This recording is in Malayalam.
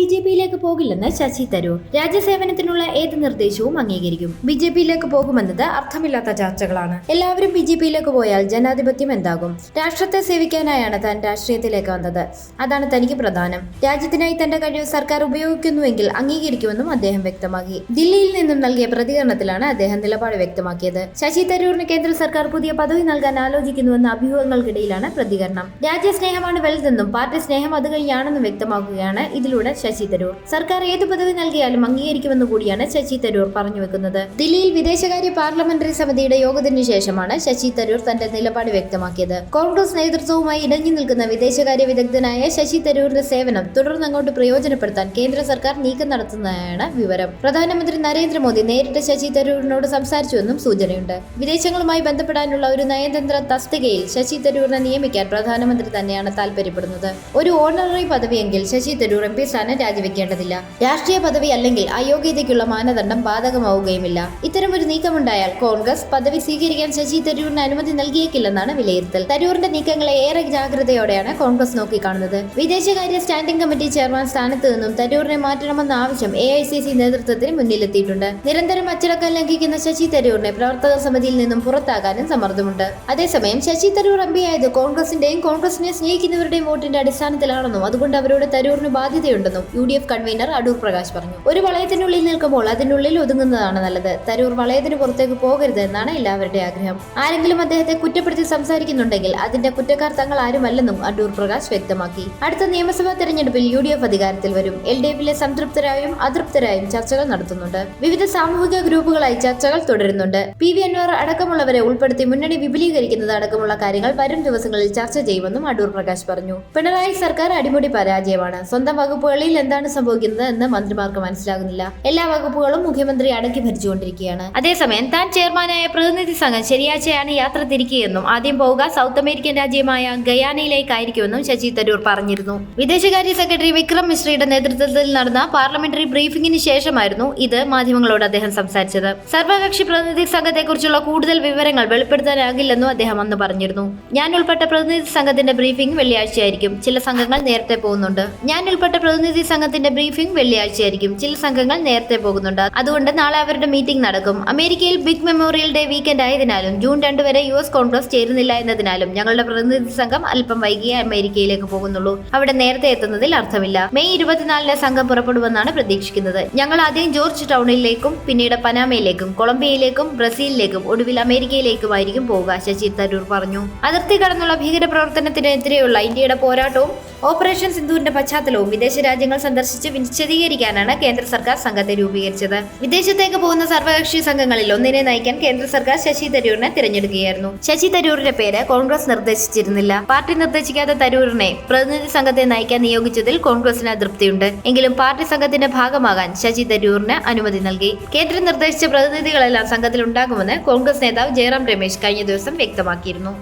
ബി ജെ പിയിലേക്ക് പോകില്ലെന്ന് ശശി തരൂർ. രാജ്യസേവനത്തിനുള്ള ഏത് നിർദ്ദേശവും അംഗീകരിക്കും. ബി ജെ പിയിലേക്ക് പോകുമെന്നത് അർത്ഥമില്ലാത്ത ചർച്ചകളാണ്. എല്ലാവരും ബി ജെ പിയിലേക്ക് പോയാൽ ജനാധിപത്യം എന്താകും? രാഷ്ട്രത്തെ സേവിക്കാനായാണ് താൻ രാഷ്ട്രീയത്തിലേക്ക് വന്നത്. അതാണ് തനിക്ക് പ്രധാനം. രാജ്യത്തിനായി തന്റെ കഴിവ് സർക്കാർ ഉപയോഗിക്കുന്നുവെങ്കിൽ അംഗീകരിക്കുമെന്നും അദ്ദേഹം വ്യക്തമാക്കി. ദില്ലിയിൽ നിന്നും നൽകിയ പ്രതികരണത്തിലാണ് അദ്ദേഹം നിലപാട് വ്യക്തമാക്കിയത്. ശശി തരൂറിന് കേന്ദ്ര സർക്കാർ പുതിയ പദവി നൽകാൻ ആലോചിക്കുന്നുവെന്ന അഭ്യൂഹങ്ങൾക്കിടയിലാണ് പ്രതികരണം. രാജ്യസ്നേഹമാണ് വലുതെന്നും പാർട്ടി സ്നേഹം അത് കഴിഞ്ഞാണെന്നും വ്യക്തമാക്കുകയാണ് ഇതിലൂടെ ശശി തരൂർ. സർക്കാർ ഏത് പദവി നൽകിയാലും അംഗീകരിക്കുമെന്ന് കൂടിയാണ് ശശി തരൂർ പറഞ്ഞു വെക്കുന്നത്. ദില്ലിയിൽ വിദേശകാര്യ പാർലമെന്ററി സമിതിയുടെ യോഗത്തിനു ശേഷമാണ് ശശി തരൂർ തന്റെ നിലപാട് വ്യക്തമാക്കിയത്. കോൺഗ്രസ് നേതൃത്വവുമായി ഇടഞ്ഞു നിൽക്കുന്ന വിദേശകാര്യ വിദഗ്ധനായ ശശി തരൂരിന്റെ സേവനം തുടർന്ന് അങ്ങോട്ട് പ്രയോജനപ്പെടുത്താൻ കേന്ദ്ര സർക്കാർ നീക്കം നടത്തുന്നതാണ് വിവരം. പ്രധാനമന്ത്രി നരേന്ദ്രമോദി നേരിട്ട് ശശി തരൂരിനോട് സംസാരിച്ചുവെന്നും സൂചനയുണ്ട്. വിദേശങ്ങളുമായി ബന്ധപ്പെടാനുള്ള ഒരു നയതന്ത്ര തസ്തികയിൽ ശശി തരൂരിനെ നിയമിക്കാൻ പ്രധാനമന്ത്രി തന്നെയാണ് താൽപര്യപ്പെടുന്നത്. ഒരു ഓണററി പദവിയെങ്കിൽ ശശി തരൂർ എം പി സ്ഥാനം രാജിവെക്കേണ്ടതില്ല. രാഷ്ട്രീയ പദവി അല്ലെങ്കിൽ അയോഗ്യതയ്ക്കുള്ള മാനദണ്ഡം ബാധകമാവുകയുമില്ല. ഇത്തരമൊരു നീക്കമുണ്ടായാൽ കോൺഗ്രസ് പദവി സ്വീകരിക്കാൻ ശശി തരൂരിന് അനുമതി നൽകിയേക്കില്ലെന്നാണ് വിലയിരുത്തൽ. തരൂരിന്റെ നീക്കങ്ങളെ ഏറെ ജാഗ്രതയോടെയാണ് കോൺഗ്രസ് നോക്കിക്കാണുന്നത്. വിദേശകാര്യ സ്റ്റാൻഡിംഗ് കമ്മിറ്റി ചെയർമാൻ സ്ഥാനത്ത് നിന്നും തരൂരിനെ മാറ്റണമെന്ന ആവശ്യം എ ഐ സി സി നേതൃത്വത്തിന് മുന്നിലെത്തിയിട്ടുണ്ട്. നിരന്തരം അച്ചടക്കം ലംഘിക്കുന്ന ശശി തരൂരിനെ പ്രവർത്തക സമിതിയിൽ നിന്നും പുറത്താകാനും സമ്മർദ്ദമുണ്ട്. അതേസമയം ശശി തരൂർ എം പി ആയത് കോൺഗ്രസിന്റെയും കോൺഗ്രസിനെ സ്നേഹിക്കുന്നവരുടെയും വോട്ടിന്റെ അടിസ്ഥാനത്തിലാണെന്നും അതുകൊണ്ട് അവരോട് തരൂരിന് ബാധ്യതയുണ്ടെന്നും U D F convener Adoor Prakash പറഞ്ഞു. ഒരു വളയത്തിനുള്ളിൽ നിൽക്കുമ്പോൾ അതിനുള്ളിൽ ഒതുങ്ങുന്നതാണ് നല്ലത്. തരൂർ വളയത്തിന് പുറത്തേക്ക് പോകരുത് എന്നാണ് എല്ലാവരുടെയും ആഗ്രഹം. ആരെങ്കിലും അദ്ദേഹത്തെ കുറ്റപ്പെടുത്തി സംസാരിക്കുന്നുണ്ടെങ്കിൽ അതിന്റെ കുറ്റക്കാർ തങ്ങൾ ആരുമല്ലെന്നും അടൂർ പ്രകാശ് വ്യക്തമാക്കി. അടുത്ത നിയമസഭാ തെരഞ്ഞെടുപ്പിൽ യു ഡി എഫ് അധികാരത്തിൽ വരും. എൽ ഡി എഫിലെ സംതൃപ്തരായും അതൃപ്തരായും ചർച്ചകൾ നടത്തുന്നുണ്ട്. വിവിധ സാമൂഹിക ഗ്രൂപ്പുകളായി ചർച്ചകൾ തുടരുന്നുണ്ട്. പി വി അൻവർ അടക്കമുള്ളവരെ ഉൾപ്പെടുത്തി മുന്നണി വിപുലീകരിക്കുന്നത് അടക്കമുള്ള കാര്യങ്ങൾ വരും ദിവസങ്ങളിൽ ചർച്ച ചെയ്യുമെന്നും അടൂർ പ്രകാശ് പറഞ്ഞു. പിണറായി സർക്കാർ അടിമുടി പരാജയമാണ്. സ്വന്തം വകുപ്പുകളിൽ എന്താണ് സംഭവിക്കുന്നത് എന്ന് മന്ത്രിമാർക്ക് മനസ്സിലാകുന്നില്ല. എല്ലാ വകുപ്പുകളും മുഖ്യമന്ത്രി അടക്കി ഭരിച്ചുകൊണ്ടിരിക്കുകയാണ്. അതേസമയം താൻ ചെയർമാനായ പ്രതിനിധി സംഘം ശനിയാഴ്ചയാണ് യാത്ര തിരിക്കുകയെന്നും ആദ്യം പോവുക സൗത്ത് അമേരിക്കൻ രാജ്യമായ ഗയാനയിലേക്കായിരിക്കുമെന്നും ശശി തരൂർ പറഞ്ഞിരുന്നു. വിദേശകാര്യ സെക്രട്ടറി വിക്രം മിശ്രയുടെ നേതൃത്വത്തിൽ നടന്ന പാർലമെന്ററി ബ്രീഫിംഗിന് ശേഷമായിരുന്നു ഇത് മാധ്യമങ്ങളോട് അദ്ദേഹം സംസാരിച്ചത്. സർവകക്ഷി പ്രതിനിധി സംഘത്തെക്കുറിച്ചുള്ള കൂടുതൽ വിവരങ്ങൾ വെളിപ്പെടുത്താനാകില്ലെന്നും അദ്ദേഹം അന്ന് പറഞ്ഞിരുന്നു. ഞാൻ ഉൾപ്പെട്ട പ്രതിനിധി സംഘത്തിന്റെ ബ്രീഫിംഗ് വെള്ളിയാഴ്ചയായിരിക്കും. ചില സംഘങ്ങൾ നേരത്തെ പോകുന്നുണ്ട്. ഞാൻ ഉൾപ്പെട്ട പ്രതിനിധി സംഘത്തിന്റെ ബ്രീഫിംഗ് വെള്ളിയാഴ്ചയായിരിക്കും. ചില സംഘങ്ങൾ നേരത്തെ പോകുന്നുണ്ട്. അതുകൊണ്ട് നാളെ അവരുടെ മീറ്റിംഗ് നടക്കും. അമേരിക്കയിൽ ബിഗ് മെമ്മോറിയൽ ഡേ വീക്കെൻഡ് ആയതിനാലും ജൂൺ രണ്ട് വരെ യു എസ് കോൺഗ്രസ് ചേരുന്നില്ല എന്നതിനാലും ഞങ്ങളുടെ പ്രതിനിധി സംഘം അല്പം വൈകിയേ അമേരിക്കയിലേക്ക് പോകുന്നുള്ളൂ. അവിടെ നേരത്തെ എത്തുന്നതിൽ അർത്ഥമില്ല. മെയ് ഇരുപത്തിനാലിന് സംഘം പുറപ്പെടുമെന്നാണ് പ്രതീക്ഷിക്കുന്നത്. ഞങ്ങൾ ആദ്യം ജോർജ് ടൗണിലേക്കും പിന്നീട് പനാമയിലേക്കും കൊളംബിയയിലേക്കും ബ്രസീലിലേക്കും ഒടുവിൽ അമേരിക്കയിലേക്കുമായിരിക്കും പോവുക ശശി തരൂർ പറഞ്ഞു. അതിർത്തി കടന്നുള്ള ഭീകരപ്രവർത്തനത്തിനെതിരെയുള്ള ഇന്ത്യയുടെ പോരാട്ടവും ഓപ്പറേഷൻ സിന്ധുവിന്റെ പശ്ചാത്തലവും വിദേശ രാജ്യങ്ങൾ സന്ദർശിച്ച് വിശദീകരിക്കാനാണ് കേന്ദ്ര സർക്കാർ സംഘത്തെ രൂപീകരിച്ചത്. വിദേശത്തേക്ക് പോകുന്ന സർവകക്ഷി സംഘങ്ങളിൽ ഒന്നിനെ നയിക്കാൻ കേന്ദ്ര സർക്കാർ ശശി തരൂരിനെ തിരഞ്ഞെടുക്കുകയായിരുന്നു. ശശി തരൂരിന്റെ പേര് കോൺഗ്രസ് നിർദ്ദേശിച്ചിരുന്നില്ല. പാർട്ടി നിർദ്ദേശിക്കാത്ത തരൂരിനെ പ്രതിനിധി സംഘത്തെ നയിക്കാൻ നിയോഗിച്ചതിൽ കോൺഗ്രസിന് അതൃപ്തിയുണ്ട്. എങ്കിലും പാർട്ടി സംഘത്തിന്റെ ഭാഗമാകാൻ ശശി തരൂരിന് അനുമതി നൽകി. കേന്ദ്രം നിർദ്ദേശിച്ച പ്രതിനിധികളെല്ലാം സംഘത്തിൽ ഉണ്ടാകുമെന്ന് കോൺഗ്രസ് നേതാവ് ജയറാം രമേശ് കഴിഞ്ഞ ദിവസം വ്യക്തമാക്കിയിരുന്നു.